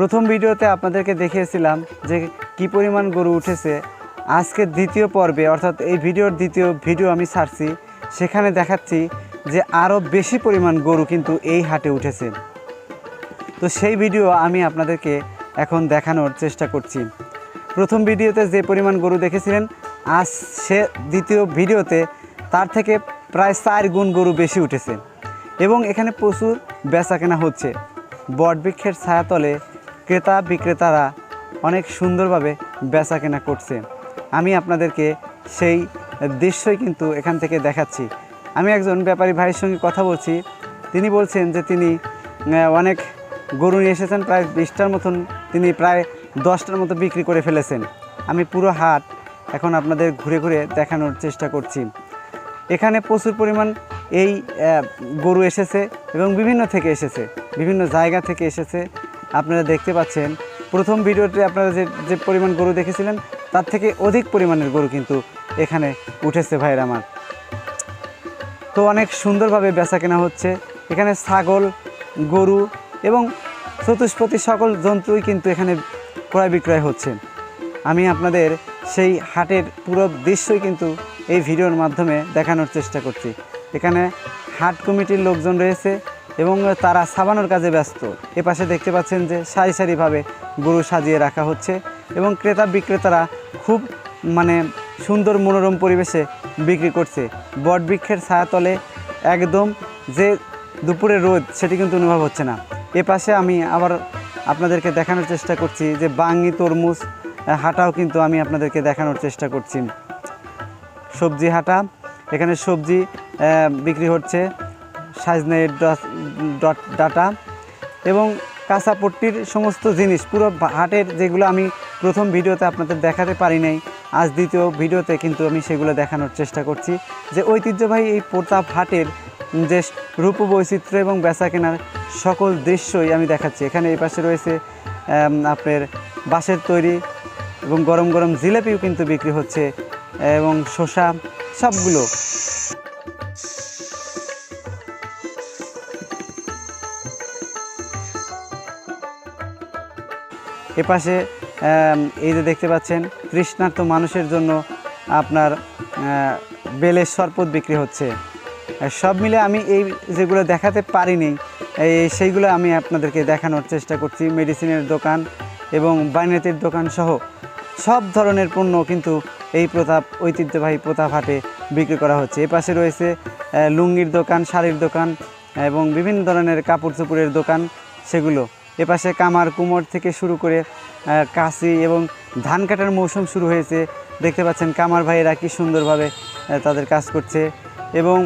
প্রথম ভিডিওতে আপনাদেরকে দেখিয়েছিলাম যে কি পরিমাণ গরু উঠেছে। আজকে দ্বিতীয় পর্বে, অর্থাৎ এই ভিডিওর দ্বিতীয় ভিডিও আমি ছাড়ছি, সেখানে দেখাচ্ছি যে আরও বেশি পরিমাণ গরু কিন্তু এই হাটে উঠেছে। তো সেই ভিডিও আমি আপনাদেরকে এখন দেখানোর চেষ্টা করছি। প্রথম ভিডিওতে যে পরিমাণ গরু দেখেছিলেন, আজ সে দ্বিতীয় ভিডিওতে তার থেকে প্রায় চার গুণ গরু বেশি উঠেছে। এবং এখানে প্রচুর বেচা কেনা হচ্ছে বটবৃক্ষের ছায়াতলে ক্রেতা বিক্রেতারা অনেক সুন্দরভাবে বেচা কেনা করছে। আমি আপনাদেরকে সেই দৃশ্যই কিন্তু এখান থেকে দেখাচ্ছি। আমি একজন ব্যাপারী ভাইয়ের সঙ্গে কথা বলছি। তিনি বলছেন যে তিনি অনেক গরু নিয়ে এসেছেন, প্রায় বিশটার মতন, তিনি প্রায় দশটার মতো বিক্রি করে ফেলেছেন। আমি পুরো হাট এখন আপনাদের ঘুরে ঘুরে দেখানোর চেষ্টা করছি। এখানে প্রচুর পরিমাণ এই গরু এসেছে এবং বিভিন্ন থেকে এসেছে, বিভিন্ন জায়গা থেকে এসেছে। আপনারা দেখতে পাচ্ছেন, প্রথম ভিডিওতে আপনারা যে যে পরিমাণ গরু দেখেছিলেন, তার থেকে অধিক পরিমাণের গরু কিন্তু এখানে উঠেছে ভাইয়ের আমার। তো অনেক সুন্দরভাবে বেচা কেনা হচ্ছে। এখানে ছাগল, গরু এবং চতুষ্পতি সকল জন্তুই কিন্তু এখানে ক্রয় বিক্রয় হচ্ছে। আমি আপনাদের সেই হাটের পুরো দৃশ্যই কিন্তু এই ভিডিওর মাধ্যমে দেখানোর চেষ্টা করছি। এখানে হাট কমিটির লোকজন রয়েছে এবং তারা সাবানোর কাজে ব্যস্ত। এ পাশে দেখতে পাচ্ছেন যে সারি সারিভাবে গরু সাজিয়ে রাখা হচ্ছে এবং ক্রেতা বিক্রেতারা খুব মানে সুন্দর মনোরম পরিবেশে বিক্রি করছে। বটবৃক্ষের ছায়াতলে একদম যে দুপুরে রোদ সেটি কিন্তু অনুভব হচ্ছে না। এ পাশে আমি আবার আপনাদেরকে দেখানোর চেষ্টা করছি যে বাঙ্গি তরমুজ হাটাও কিন্তু আমি আপনাদেরকে দেখানোর চেষ্টা করছি। সবজি হাটা, এখানে সবজি বিক্রি হচ্ছে। সাজনের ডট, ডাটা এবং কাঁচাপট্টির সমস্ত জিনিস, পুরো হাটের যেগুলো আমি প্রথম ভিডিওতে আপনাদের দেখাতে পারি নাই, আজ দ্বিতীয় ভিডিওতে কিন্তু আমি সেগুলো দেখানোর চেষ্টা করছি যে ঐতিহ্যবাহী এই প্রতাপ হাটের যে রূপ বৈচিত্র্য এবং বেচা কেনার সকল দৃশ্যই আমি দেখাচ্ছি। এখানে এই পাশে রয়েছে আপনার বাঁশের তৈরি এবং গরম গরম জিলেপিও কিন্তু বিক্রি হচ্ছে এবং শসা সবগুলো এপাশে এই যে দেখতে পাচ্ছেন, তৃষ্ণার্ত মানুষের জন্য আপনার বেলের শরবত বিক্রি হচ্ছে। সব মিলে আমি এই যেগুলো দেখাতে পারিনি, এই সেইগুলো আমি আপনাদেরকে দেখানোর চেষ্টা করছি, মেডিসিনের দোকান এবং বাইনাতির দোকান সহ সব ধরনের পণ্য কিন্তু এই প্রতাপ, ঐতিহ্যবাহী প্রতাপ হাটে বিক্রি করা হচ্ছে। এপাশে রয়েছে লুঙ্গির দোকান, শাড়ির দোকান এবং বিভিন্ন ধরনের কাপড় চোপড়ের দোকান, সেগুলো। এপাশে কামার কুমোর থেকে শুরু করে কাশি এবং ধান কাটার মৌসুম শুরু হয়েছে। দেখতে পাচ্ছেন কামার ভাইয়েরা কি সুন্দরভাবে তাদের কাজ করছে এবং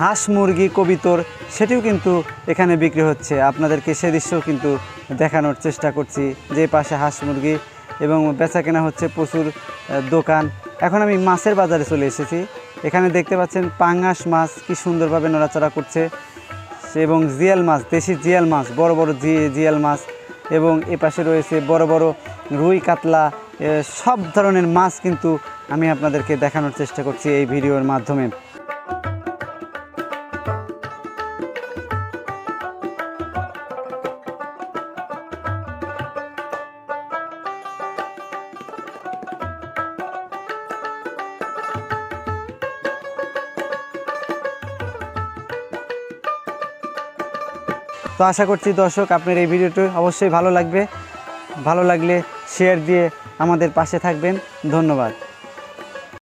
হাঁস মুরগি কবিতর সেটিও কিন্তু এখানে বিক্রি হচ্ছে। আপনাদেরকে সে দৃশ্যও কিন্তু দেখানোর চেষ্টা করছি যে পাশে হাঁস মুরগি এবং বেচা কেনা হচ্ছে প্রচুর দোকান। এখন আমি মাছের বাজারে চলে এসেছি। এখানে দেখতে পাচ্ছেন পাঙ্গাস মাছ কি সুন্দরভাবে নড়াচড়া করছে। এবং জিয়াল মাছ, দেশি জিয়াল মাছ, বড় বড় জি, জিয়াল মাছ এবং এপাশে পাশে রয়েছে বড় বড় রুই, কাতলা সব ধরনের মাছ কিন্তু আমি আপনাদেরকে দেখানোর চেষ্টা করছি এই ভিডিওর মাধ্যমে। তো আশা করছি দর্শক আপনার এই ভিডিওটি অবশ্যই ভালো লাগবে। ভালো লাগলে শেয়ার দিয়ে আমাদের পাশে থাকবেন। ধন্যবাদ।